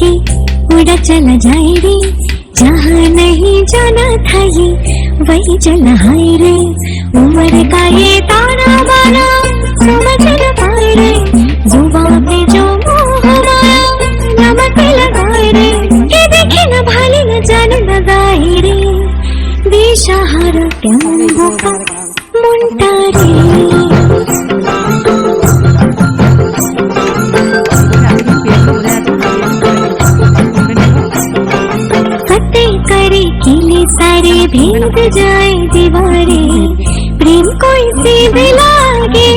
के उड़ा चला जाए रे। जहाँ नहीं जाना था ये, वही चला हाय रे। उम्र का ये तारा बारा, समझ न पाए रे। जुबा पे जो मोहराया नमक लगाए रे। ये देखे न भाले न जान लगाए रे। दिशा हर प्यार सारे भेद जाए दीवारे, प्रेम कोई सीध लागे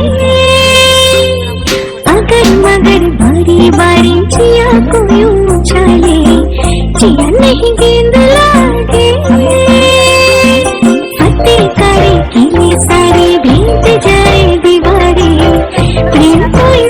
अगर मगर बारी बारी जिया को यूँ जिया नहीं गेंद लागे। फतेह करे किले सारे भेद जाए दीवारे, प्रेम कोई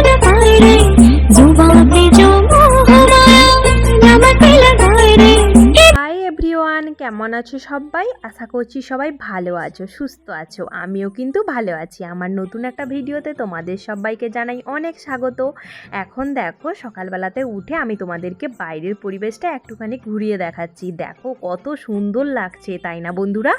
কেমন আছো সবাই? আশা করছি সবাই ভালো আছো, সুস্থ আছো। আমিও কিন্তু ভালো আছি। আমার নতুন একটা ভিডিওতে তোমাদের সবাইকে জানাই অনেক স্বাগত। এখন দেখো, সকালবেলাতে উঠে আমি তোমাদেরকে বাইরের পরিবেশটা একটুখানি ঘুরিয়ে দেখাচ্ছি। দেখো, কত সুন্দর লাগছে, তাই না বন্ধুরা?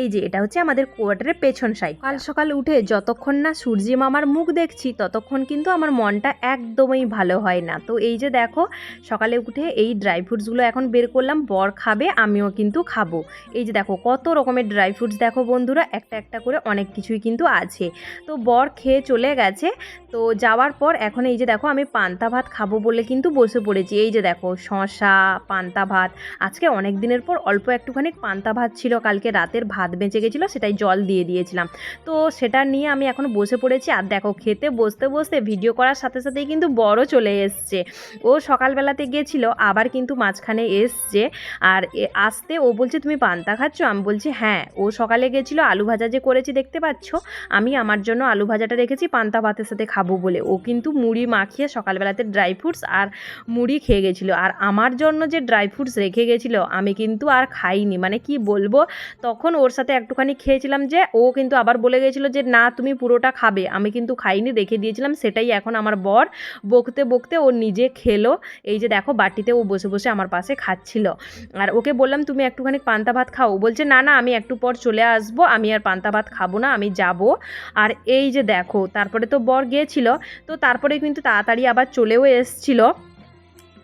এই যে, এটা হচ্ছে আমাদের কোয়ার্টারের পেছন সাইড কাল সকাল উঠে যতক্ষণ না সূর্যি মামার মুখ দেখছি, ততক্ষণ কিন্তু আমার মনটা একদমই ভালো হয় না। তো এই যে দেখো, সকালে উঠে এই ড্রাই ফ্রুটসগুলো এখন বের করলাম, বর খাবে, আমিও কিন্তু খাব। এই যে দেখো, কত রকমের ড্রাই ফ্রুটস দেখো বন্ধুরা, একটা একটা করে অনেক কিছুই কিন্তু আছে। তো বর খেয়ে চলে গেছে, তো যাওয়ার পর এখন এই যে দেখো, আমি পান্তা ভাত খাব বলে কিন্তু বসে পড়েছি। এই যে দেখো শশা পান্তা ভাত, আজকে অনেক দিনের পর অল্প একটুখানি পান্তা ভাত ছিল, কালকে রাতের ভাত বেঁচে গেছিল, সেটাই জল দিয়ে দিয়েছিলাম। তো সেটা নিয়ে আমি এখন বসে পড়েছি, আর দেখো, খেতে বসতে বসতে ভিডিও করার সাথে সাথেই কিন্তু বড় চলে এসছে। ও সকালবেলাতে গিয়েছিল আবার কিন্তু মাঝখানে এসছে, আর আসতে ও বলছে, তুমি পান্তা খাচ্ছ? আমি বলছি হ্যাঁ ও সকালে গেছিল, আলু ভাজা যে করেছি, দেখতে পাচ্ছ? আমি আমার জন্য আলু ভাজাটা রেখেছি, পান্তা ভাতের সাথে খাব বলে। ও কিন্তু মুড়ি মাখিয়ে সকালবেলাতে ড্রাই ফ্রুটস আর মুড়ি খেয়ে গেছিল। আর আমার জন্য যে ড্রাই ফ্রুটস রেখে গেছিল, আমি কিন্তু আর খাইনি। মানে কি বলব? তখন ওর সাথে একটুখানি খেয়েছিলাম যে, ও কিন্তু আবার বলে গেছিল যে, না, তুমি পুরোটা খাবে। আমি কিন্তু খাইনি, রেখে দিয়েছিলাম, সেটাই এখন আমার বর বকতে বকতে ও নিজে খেলো। এই যে দেখো, বাটিতে ও বসে বসে আমার পাশে খাচ্ছিল। আর ওকে বললাম, তুমি একটুখানি পান্তা ভাত খাও। বলছে, না না, আমি একটু পর চলে আসব। আমি আর পান্তা ভাত খাব না, আমি যাব। আর এই যে দেখো, তারপরে তো বর গিয়েছিল, তো তারপরে কিন্তু তাড়াতাড়ি আবার চলেও এসছিল।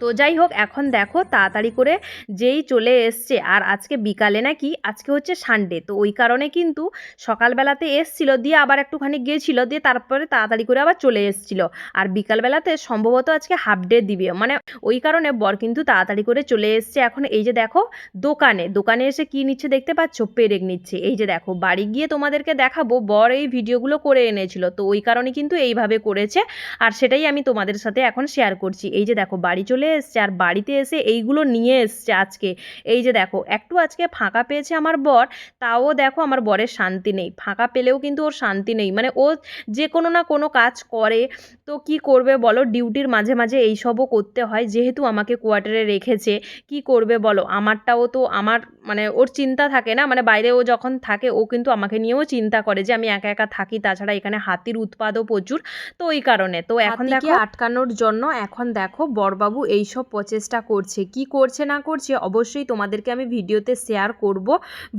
তো যাই হোক, এখন দেখো তাড়াতাড়ি করে যেই চলে এসছে। আর আজকে বিকালে নাকি, আজকে হচ্ছে সানডে তো ওই কারণে কিন্তু সকালবেলাতে এসছিল, দিয়ে আবার একটুখানি গিয়েছিল, দিয়ে তারপরে তাড়াতাড়ি করে আবার চলে এসছিল। আর বিকালবেলাতে সম্ভবত আজকে হাফ ডে দিবে। মানে ওই কারণে বর কিন্তু তাড়াতাড়ি করে চলে এসছে। এখন এই যে দেখো, দোকানে দোকানে এসে কি নিচ্ছে দেখতে পাচ্ছ? পেরেক নিচ্ছে। এই যে দেখো, বাড়ি গিয়ে তোমাদেরকে দেখাবো, বর এই ভিডিওগুলো করে এনেছিল। তো ওই কারণে কিন্তু এইভাবে করেছে। আর সেটাই আমি তোমাদের সাথে এখন শেয়ার করছি। এই যে দেখো, বাড়ি চলে এসছে আর বাড়িতে এসে এইগুলো নিয়ে এসছে আজকে। এই যে দেখো একটু আজকে ফাঁকা পেয়েছে আমার বর তাও দেখো আমার বরের শান্তি নেই। ফাঁকা পেলেও কিন্তু ওর শান্তি নেই। মানে ও যে কোনো না কোনো কাজ করে তো কি করবে বলো? ডিউটির মাঝে মাঝে এইসবও করতে হয়। যেহেতু আমাকে কোয়ার্টারে রেখেছে কি করবে বলো? আমারটাও তো আমার মানে ওর চিন্তা থাকে না। মানে বাইরে ও যখন থাকে ও কিন্তু আমাকে নিয়েও চিন্তা করে যে আমি একা একা থাকি। তাছাড়া এখানে হাতির উৎপাদও প্রচুর। তো ওই কারণে। তো এখন দেখো আটকানোর জন্য এখন দেখো বরবাবু এইসব প্রচেষ্টা করছে, কি করছে, না করছে, অবশ্যই তোমাদেরকে আমি ভিডিওতে শেয়ার করব।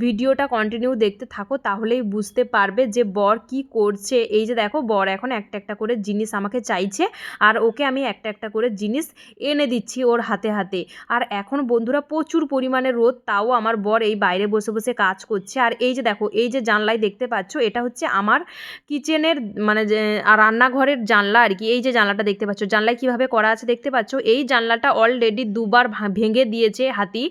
ভিডিওটা কন্টিনিউ দেখতে থাকো, তাহলেই বুঝতে পারবে যে বর কি করছে। এই যে দেখো, বর এখন একটা একটা করে জিনিস আমাকে চাইছে, আর ওকে আমি একটা একটা করে জিনিস এনে দিচ্ছি ওর হাতে হাতে। আর এখন বন্ধুরা প্রচুর পরিমাণে রোদ, তাও আমার বর এই বাইরে বসে বসে কাজ করছে। আর এই যে দেখো, এই যে জানলায় দেখতে পাচ্ছ, এটা হচ্ছে আমার কিচেনের মানে রান্নাঘরের জানলা আর কি। এই যে জানলাটা দেখতে পাচ্ছ, জানলায় কীভাবে করা আছে দেখতে পাচ্ছ? এই জানলা জানলাটা অলরেডি দুবার ভেঙে দিয়েছে হাতি।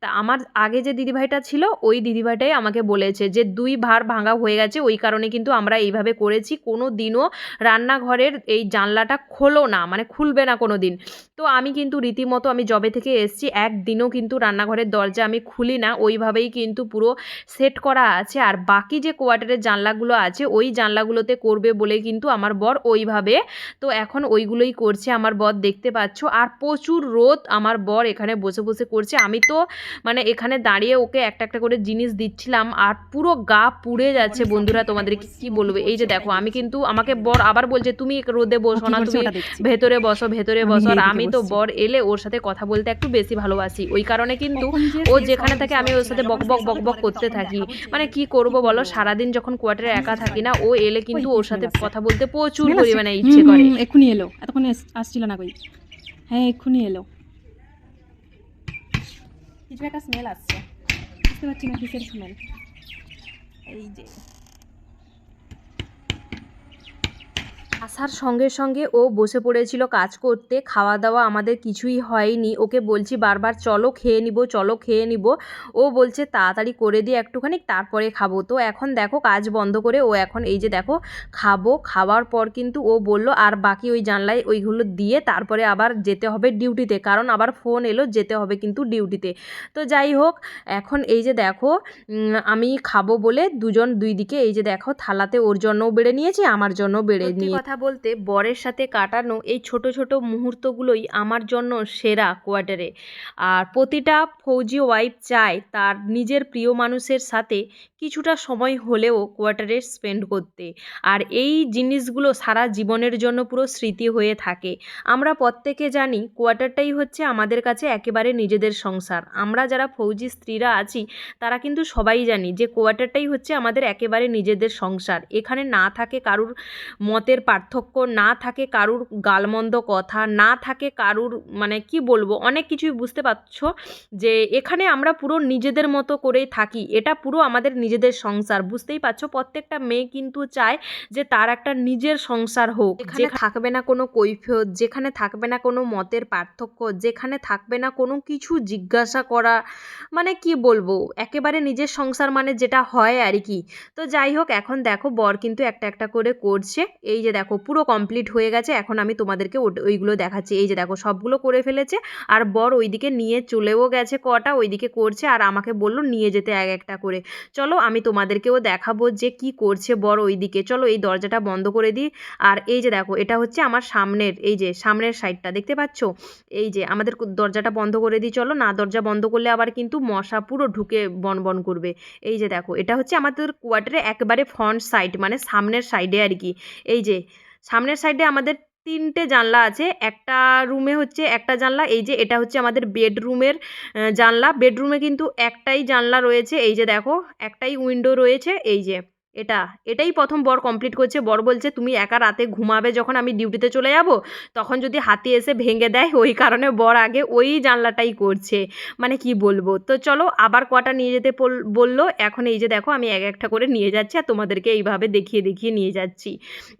তা আমার আগে যে দিদিভাইটা ছিল, ওই দিদিভাইটাই আমাকে বলেছে যে, দুই ভার ভাঙা হয়ে গেছে, ওই কারণে কিন্তু আমরা এইভাবে করেছি। কোনো দিনও রান্নাঘরের এই জানলাটা খোলো না মানে খুলবে না কোনো দিন। তো আমি কিন্তু রীতিমতো আমি জবে থেকে এসছি, একদিনও কিন্তু রান্নাঘরের দরজা আমি খুলি না, ওইভাবেই কিন্তু পুরো সেট করা আছে। আর বাকি যে কোয়ার্টারের জানলাগুলো আছে, ওই জানলাগুলোতে করবে বলে কিন্তু আমার বর ওইভাবে। তো এখন ওইগুলোই করছে আমার বর, দেখতে পাচ্ছ। আর প্রচুর রোদ আমার বর এখানে বসে বসে করছে। আমি তো মানে এখানে দাঁড়িয়ে ওকে একটা একটা করে জিনিস দিচ্ছিলাম আর পুরো গা পুড়ে যাচ্ছে বন্ধুরা তোমাদেরকে কি বলব? এই যে দেখো আমি কিন্তু আমাকে বর আবার বলছে তুমি রোদে বসো না তুমি ভেতরে বসো ভেতরে বসো। আর আমি তো বর এলে ওর সাথে কথা বলতে একটু বেশি ভালোবাসি। ওই কারণে কিন্তু ও যেখানে থাকে আমি ওর সাথে বক বক বক বক করতে থাকি। মানে কি করব বলো? সারাদিন যখন কোয়ার্টারে একা থাকি না ও এলে কিন্তু ওর সাথে কথা বলতে প্রচুর পরিমাণে ইচ্ছে করে। এক্ষুনি এলো। এতক্ষণ আসছিল না কই? হ্যাঁ এক্ষুনি এলো। কিছু একটা স্মেল আসছে। বুঝতে পারছি না কিসের স্মেল এই যে। আসার সঙ্গে সঙ্গে ও বসে পড়েছিল কাজ করতে। খাওয়া দাওয়া আমাদের কিছুই হয়নি। ওকে বলছি বারবার চলো খেয়ে নিব চলো খেয়ে নিব। ও বলছে তাড়াতাড়ি করে দিয়ে একটুখানি তারপরে খাব। তো এখন দেখো কাজ বন্ধ করে ও এখন এই যে দেখো খাব। খাওয়ার পর কিন্তু ও বলল আর বাকি ওই জানলায় ওইগুলো দিয়ে তারপরে আবার যেতে হবে ডিউটিতে। কারণ আবার ফোন এলো যেতে হবে কিন্তু ডিউটিতে। তো যাই হোক এখন এই যে দেখো আমি খাব বলে দুজন দুই দিকে এই যে দেখো থালাতে ওর জন্যও বেড়ে নিয়েছি আমার জন্য বেড়ে নিয়ে কথা বলতে বরের সাথে কাটানো এই ছোট ছোট মুহূর্তগুলোই আমার জন্য সেরা কোয়ার্টারে। আর প্রতিটা ফৌজি ওয়াইফ চায় তার নিজের প্রিয় মানুষের সাথে কিছুটা সময় হলেও কোয়ার্টারে স্পেন্ড করতে। আর এই জিনিসগুলো সারা জীবনের জন্য পুরো স্মৃতি হয়ে থাকে। আমরা প্রত্যেকে জানি কোয়ার্টারটাই হচ্ছে আমাদের কাছে একেবারে নিজেদের সংসার। আমরা যারা ফৌজি স্ত্রীরা আছি, তারা কিন্তু সবাই জানি যে কোয়ার্টারটাই হচ্ছে আমাদের একেবারে নিজেদের সংসার। এখানে না থাকে কারুর মতের পার্থক্য না থাকে কারুর গালমন্দ কথা না থাকে কারুর মানে কি বলব অনেক কিছুই বুঝতে পারছ যে এখানে আমরা পুরো নিজেদের মতো করেই থাকি। এটা পুরো আমাদের নিজেদের সংসার বুঝতেই পারছ? প্রত্যেকটা মেয়ে কিন্তু চায় যে তার একটা নিজের সংসার হোক। যেখানে থাকবে না কোনো কৈফিয়ত যেখানে থাকবে না কোনো মতের পার্থক্য যেখানে থাকবে না কোনো কিছু জিজ্ঞাসা করা মানে কি বলব? একেবারে নিজের সংসার মানে যেটা হয় আর কি। তো যাই হোক এখন দেখো বর কিন্তু একটা একটা করে করছে। এই যে দেখো পুরো কমপ্লিট হয়ে গেছে। এখন আমি তোমাদেরকে ওইগুলো দেখাচ্ছি। এই যে দেখো, সবগুলো করে ফেলেছে। আর বর ওইদিকে নিয়ে চলেও গেছে কটা, ওইদিকে করছে আর আমাকে বলল নিয়ে যেতে এক একটা করে। চলো, আমি তোমাদেরকেও দেখাবো যে কি করছে বর ওইদিকে। চলো, এই দরজাটা বন্ধ করে দিই। আর এই যে দেখো, এটা হচ্ছে আমার সামনের, এই যে সামনের সাইডটা দেখতে পাচ্ছ? এই যে আমাদের দরজাটা বন্ধ করে দিই। চলো, না, দরজা বন্ধ করলে আবার কিন্তু মশা পুরো ঢুকে বন বন করবে। এই যে দেখো, এটা হচ্ছে আমাদের কোয়ার্টারে একবারে ফ্রন্ট সাইড মানে সামনের সাইডে আর কি। এই যে সামনের সাইডে আমাদের তিনটে জানলা আছে। একটা রুমে হচ্ছে একটা জানলা, এই যে এটা হচ্ছে আমাদের বেডরুমের জানলা। বেডরুমে কিন্তু একটাই জানলা রয়েছে, এই যে দেখো, একটাই উইন্ডো রয়েছে, এই যে। এটা, এটাই প্রথম বর কমপ্লিট করছে। বর বলছে, তুমি একা রাতে ঘুমাবে যখন আমি ডিউটিতে চলে যাব? তখন যদি হাতি এসে ভেঙে দেয়, ওই কারণে বর আগে ওই জানলাটাই করছে। মানে কি বলব? তো চলো, আবার কটা নিয়ে যেতে বলল। এখন এই যে দেখো, আমি এক একটা করে নিয়ে যাচ্ছি আর তোমাদেরকে এইভাবে দেখিয়ে দেখিয়ে নিয়ে যাচ্ছি।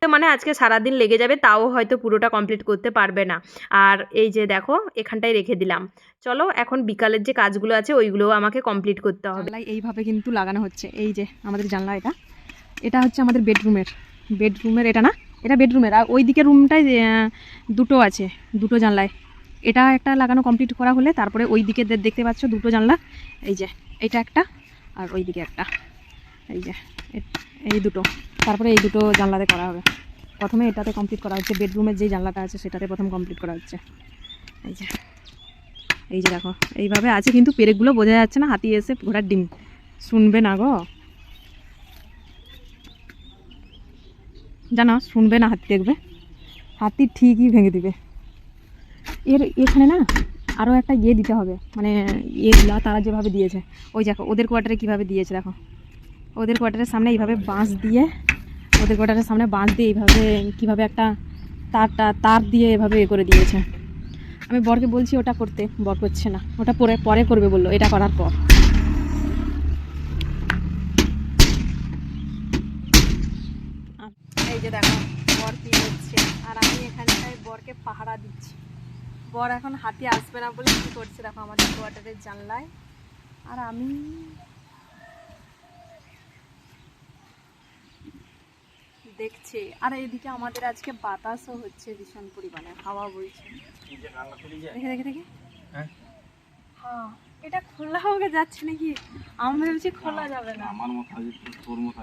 তো মানে আজকে সারাদিন লেগে যাবে, তাও হয়তো পুরোটা কমপ্লিট করতে পারবে না। আর এই যে দেখো, এখানটায় রেখে দিলাম। চলো, এখন বিকালের যে কাজগুলো আছে, ওইগুলোও আমাকে কমপ্লিট করতে হবে। এইভাবে কিন্তু লাগানো হচ্ছে। এই যে, আমাদের জানলা এটা। এটা হচ্ছে আমাদের বেডরুমের বেডরুমের এটা না? এটা বেডরুমের। আর ওই দিকের রুমটায় দুটো আছে, দুটো জানলায়। এটা একটা লাগানো কমপ্লিট করা হলে তারপরে ওই দিকে দেখতে পাচ্ছ দুটো জানলা। এই যে, এটা একটা আর ওই দিকে একটা। এই যে এই দুটো। তারপরে এই দুটো জানলাতে করা হবে। প্রথমে এটাতে কমপ্লিট করা হচ্ছে। বেডরুমের যে জানলাটা আছে সেটাতে প্রথম কমপ্লিট করা হচ্ছে। এই যে এই যে দেখো, এইভাবে আছে। কিন্তু পেরেকগুলো বোঝা যাচ্ছে না, হাতি এসে ঘোড়ার ডিম। শুনবে না গো। জানো, শুনবে না, হাতি দেখবে। হাতি ঠিকই ভেঙে দিবে। এর এখানে না আরও একটা ইয়ে দিতে হবে। মানে ইয়েগুলা তারা যেভাবে দিয়েছে। ওই দেখো, ওদের কোয়ার্টারে কীভাবে দিয়েছে, দেখো। ওদের কোয়ার্টারের সামনে এইভাবে বাঁশ দিয়ে, ওদের কোয়ার্টারের সামনে বাঁশ দিয়ে এইভাবে কীভাবে একটা তারটা তার দিয়ে এভাবে এ করে দিয়েছে। আমি বরকে বলছি, ওটা করতে। বর করছে না। ওটা পরে পরে করবে বলল, এটা করার পর এই যে দেখো বর কি হচ্ছে আর আমি এখানটায় বরকে পাহারা দিচ্ছি। বর এখন হাতি আসবে না বলে কি করছে? দেখো আমাদের কোয়ার্টারের জানলায়। আর আমি দেখছি। আর এদিকে আমাদের আজকে বাতাসও হচ্ছে ভীষণ পরিমাণে হাওয়া বইছে। দেখে দেখে দেখে। হ্যাঁ। হ্যাঁ এটা খোলা হোক যাচ্ছে নাকি? আমরা ভেবেছি খোলা যাবে না। আমার মতো তোর মতো